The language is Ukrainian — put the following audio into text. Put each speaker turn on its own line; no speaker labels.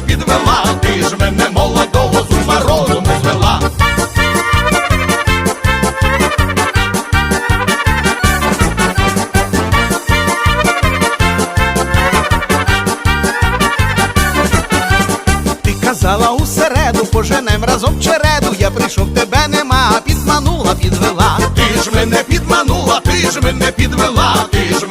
мене підвела, ти ж мене молодого з ума розуму звела.
Ти казала у середу, поженем разом череду. Я прийшов, тебе нема, підманула, підвела.
Ти ж мене підманула, ти ж мене підвела, ти ж мене